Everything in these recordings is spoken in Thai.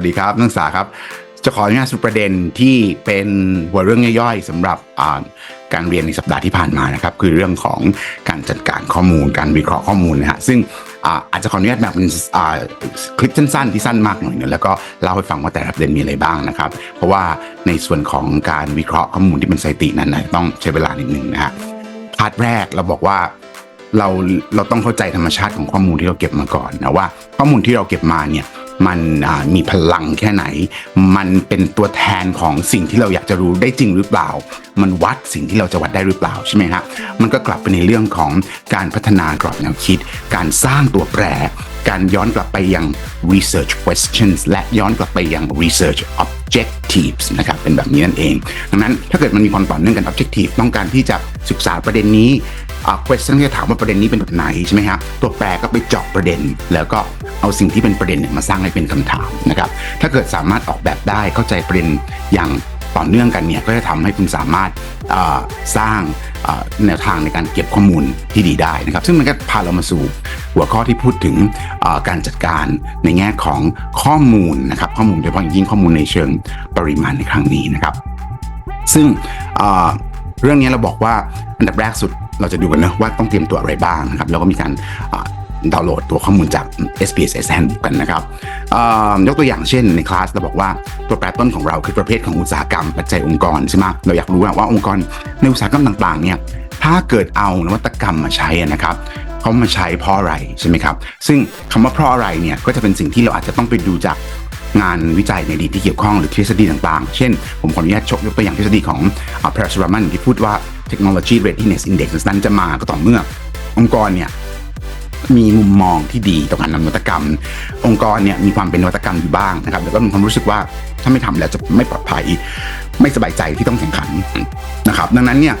วัสดีครับนักศึกษาครับ จะขออนุญาตสรุปประเด็นที่เป็นหัวเรื่องย่อยๆสำหรับการเรียนในสัปดาห์ที่ผ่านมานะครับ คือเรื่องของการจัดการข้อมูล การวิเคราะห์ข้อมูลนะฮะซึ่งอาจจะขออนุญาตแบบเป็นคลิปสั้นๆ ที่สั้นมากหน่อยนอะแล้วก็เล่าให้ฟังว่าแต่ละประเด็นมีอะไรบ้างนะครับ เพราะว่าในส่วนของการวิเคราะห์ข้อมูลที่เป็นสถิตินั้นนะต้องใช้เวลานิดหนึ่งนะฮะพาร์ทแรกเราบอกว่าเราเราต้องเข้าใจธรรมชาติของข้อมูลที่เราเก็บมาก่อนนะว่าข้อมูลที่เราเก็บมาเนี่ย มันมีพลังแค่ไหน มันเป็นตัวแทนของสิ่งที่เราอยากจะรู้ได้จริงหรือเปล่า มันวัดสิ่งที่เราจะวัดได้หรือเปล่าใช่ไหมฮะมันก็กลับไปในเรื่องของการพัฒนากรอบแนวคิด การสร้างตัวแปร การย้อนกลับไปยัง research questions และย้อนกลับไปยัง research objectives นะครับเป็นแบบนี้นั่นเองดังนั้นถ้าเกิดมันมีความต่อเนื่องกัน objective ต้องการที่จะศึกษาประเด็นนี้ question ที่จะถามว่าประเด็นนี้เป็นแบบไหนใช่ไหมครับตัวแปรก็ไปเจาะประเด็น แล้วก็เอาสิ่งที่เป็นประเด็นเนี่ยมาสร้างให้เป็นคำถามนะครับถ้าเกิดสามารถออกแบบได้เข้าใจประเด็นอย่างต่อเนื่องกันเนี่ยก็จะทำให้คุณสามารถสร้างแนวทางในการเก็บข้อมูลที่ดีได้นะครับ ซึ่งมันก็พาเรามาสู่หัวข้อที่พูดถึงการจัดการในแง่ของข้อมูลนะครับข้อมูลโดยเฉพาะยิ่งข้อมูลในเชิงปริมาณในครั้งนี้นะครับ ซึ่งเรื่องนี้เราบอกว่าอันดับแรกสุด เราจะดูกันนะว่าต้องเตรียมตัวอะไรบ้างนะครับแล้วก็มีการดาวน์โหลดตัวข้อมูลจาก SPSS Handbook กันนะครับยกตัวอย่างเช่นในคลาสเราบอกว่าตัวแปรต้นของเราคือประเภทของอุตสาหกรรมปัจจัยองค์กรใช่ไหมเราอยากรู้ว่าองค์กรในอุตสาหกรรมต่างๆเนี่ยถ้าเกิดเอานวัตกรรมมาใช้นะครับเขามาใช้เพราะอะไรใช่ไหมครับ ซึ่งคำว่าเพราะอะไรเนี่ยก็จะเป็นสิ่งที่เราอาจจะต้องไปดูจากงานวิจัยในดีที่เกี่ยวข้องหรือทฤษฎีต่างๆ เช่น ผมขออนุญาตชกยกตัวอย่างทฤษฎีของพาราชรามันที่พูดว่า Technology Readiness Index นั้นจะมาก็ต่อเมื่อ องค์กรเนี่ยมีมุมมองที่ดีต่อการนำนวัตกรรม องค์กรเนี่ยมีความเป็นนวัตกรรมอยู่บ้างนะครับแล้วก็มีความรู้สึกว่าถ้าไม่ทำแล้วจะไม่ปลอดภัย ไม่สบายใจที่ต้องแข่งขันนะครับ ดังนั้นเนี่ย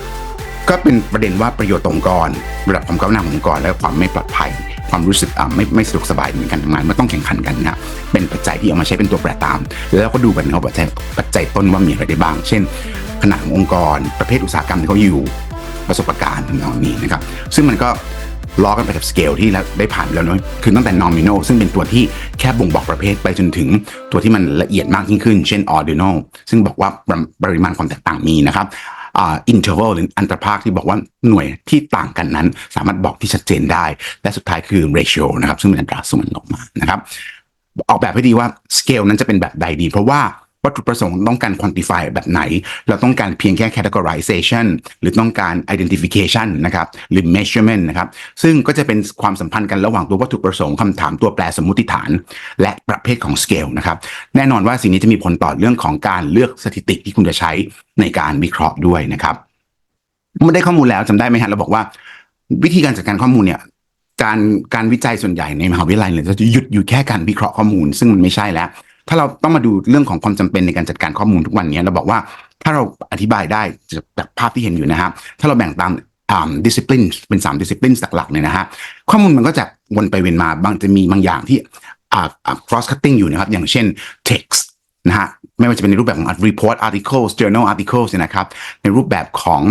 ก็เป็นประเด็นว่าประโยชน์ต่องค์กรระดับความก้าวหน้าขององค์กร และความไม่ปลอดภัย ความรู้สึกอ่าไม่ไม่สะดวกสบายในการทำงานมันต้องแข่งขันกันนะเป็นปัจจัยที่เอามาใช้เป็นตัวแปรตาม แล้วก็ดูกันนะครับปัจจัยปัจจัยต้นว่ามีอะไรได้บ้าง เช่น ขนาดขององค์กร ประเภทอุตสาหกรรมที่เขาอยู่ประสบการณ์เหล่านี้นะครับซึ่งมันก็ล้อกันไปกับสเกลที่ได้ผ่านไปแล้วเนอะคือตั้งแต่ nominal ซึ่งเป็นตัวที่แค่บ่งบอกประเภทไปจนถึงตัวที่มันละเอียดมากยิ่งขึ้น เช่น ordinal ซึ่งบอกว่าปริมาณความแตกต่างมีนะครับอ่า interval หรืออันตรภาคที่บอกว่าหน่วยที่ต่างกันนั้น สามารถบอกที่ชัดเจนได้ และสุดท้ายคือ ratio นะครับซึ่งเป็นอัตราส่วนออกมานะครับออกแบบให้ดีว่า scale นั้นจะเป็นแบบใดดี เพราะว่า วัตถุประสงค์ต้องการ quantify แบบไหน เราต้องการเพียงแค่ categorization หรือต้องการ identification นะครับหรือ measurement นะครับซึ่งก็จะเป็นความสัมพันธ์กันระหว่างตัววัตถุประสงค์คำถามตัวแปรสมมติฐาน และประเภทของ scale นะครับแน่นอนว่าสิ่งนี้จะมีผลต่อเรื่องของการเลือกสถิติที่คุณจะใช้ในการวิเคราะห์ด้วยนะครับเมื่อได้ข้อมูลแล้วจำได้ไหมฮะเราบอกว่า วิธีการจัดการข้อมูลเนี่ยการการวิจัยส่วนใหญ่ในมหาวิทยาลัยเนี่ยจะหยุดอยู่แค่การวิเคราะห์ข้อมูล ซึ่งมันไม่ใช่แล้ว ถ้าเราต้องมาดูเรื่องของความจำเป็นในการจัดการข้อมูลทุกวันเนี้เราบอกว่าถ้าเราอธิบายได้จากภาพที่เห็นอยู่นะครับถ้าเราแบ่งตามอ่า discipline เป็น3 discipline หลักๆเนี่ยนะฮะข้อมูลมันก็จะวนไปเวียนมาบางจะมีบางอย่างที่อ่า cross cutting อยู่นะครับ อย่างเช่น text นะฮะไม่ว่าจะเป็นในรูปแบบของ report articles journal articles เนี่ยนะครับ ในรูปแบบของ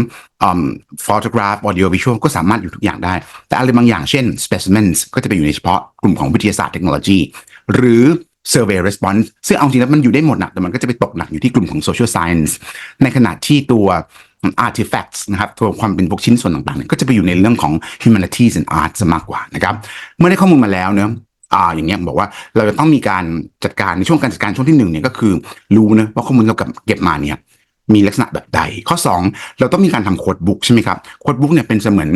อืม photograph audio visual ก็สามารถอยู่ทุกอย่างได้ แต่อะไรบางอย่างเช่น specimens ก็จะไปอยู่ในเฉพาะกลุ่มของวิทยาศาสตร์เทคโนโลยี หรือ survey response ซึ่งเอาจริงแล้วมันอยู่ได้หมดนะแต่มันก็จะไปตกหนักอยู่ที่กลุ่มของ social science ในขณะที่ตัว artifacts นะครับตัวความเป็นพวกชิ้นส่วนต่างๆเนี่ยก็จะไปอยู่ในเรื่องของ humanities and arts ซะมากกว่านะครับ เมื่อได้ข้อมูลมาแล้วเนอะอ่าอย่างเงี้ยบอกว่าเราจะต้องมีการจัดการในช่วงการจัดการช่วงที่หนึ่งเนี่ยก็คือรู้นะว่าข้อมูลเราเก็บมาเนี่ยมีลักษณะแบบใด ข้อ 2 เราต้องมีการทำโค้ดบุ๊กใช่ไหมครับ โค้ดบุ๊กเนี่ยเป็นเสมือน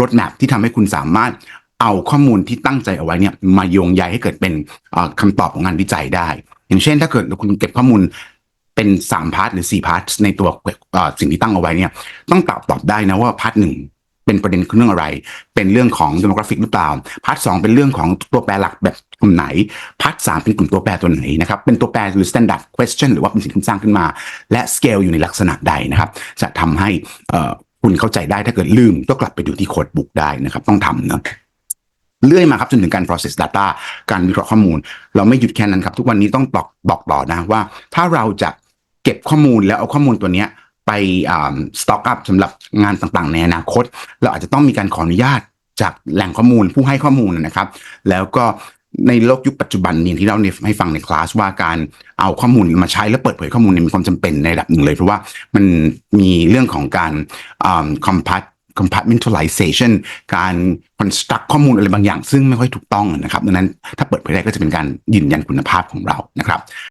รถแมพที่ทำให้คุณสามารถ เอาข้อมูลที่ตั้งใจเอาไว้เนี่ยมาโยงใยให้เกิดเป็นอ่าคำตอบของงานวิจัยได้ อย่างเช่น ถ้าเกิดคุณเก็บข้อมูลเป็น3พาร์ทหรือ4พาร์ทในตัวสิ่งที่ตั้งเอาไว้เนี่ยต้องตอบตอบได้นะว่าพาร์ทหนึ่งเป็นประเด็นเรื่องอะไร เป็นเรื่องของ demographic หรือเปล่า พาร์ทสเป็นเรื่องของตัวแปรหลักแบบกลุ่มไหน พาร์ทสเป็นกลุ่มตัวแปรตัวไหนนะครับ เป็นตัวแปรหรือ standard question หรือว่าเป็นสิ่งที่สร้างขึ้นมา และ scale อยู่ในลักษณะใดนะครับ จะทำให้คุณเข้าใจได้ถ้าเกิดลืมก็กลับไปดูที่โค้ดบุ๊กได้นะครับ ต้องทำเนอะ เลื่อยมาครับจนถึงการ process data การวิเคราะห์ข้อมูล เราไม่หยุดแค่นั้นครับ ทุกวันนี้ต้องบอกบอกต่อนะว่า ถ้าเราจะเก็บข้อมูลแล้วเอาข้อมูลตัวเนี้ยไปสต็อกอัพสำหรับงานต่างๆ ในอนาคต เราอาจจะต้องมีการขออนุญาตจากแหล่งข้อมูลผู้ให้ข้อมูลนะครับ แล้วก็ในโลกยุคปัจจุบันนี้ที่เราเนี่ยให้ฟังในคลาสว่าการเอาข้อมูลมาใช้แล้วเปิดเผยข้อมูลเนี่ยมีความจำเป็นในระดับหนึ่งเลย เพราะว่ามันมีเรื่องของการคอ่า compat compartmentalization การ construct ข้อมูลอะไรบางอย่าง ซึ่งไม่ค่อยถูกต้องนะครับ ดังนั้นถ้าเปิดเผยได้ก็จะเป็นการยืนยันคุณภาพของเรานะครับ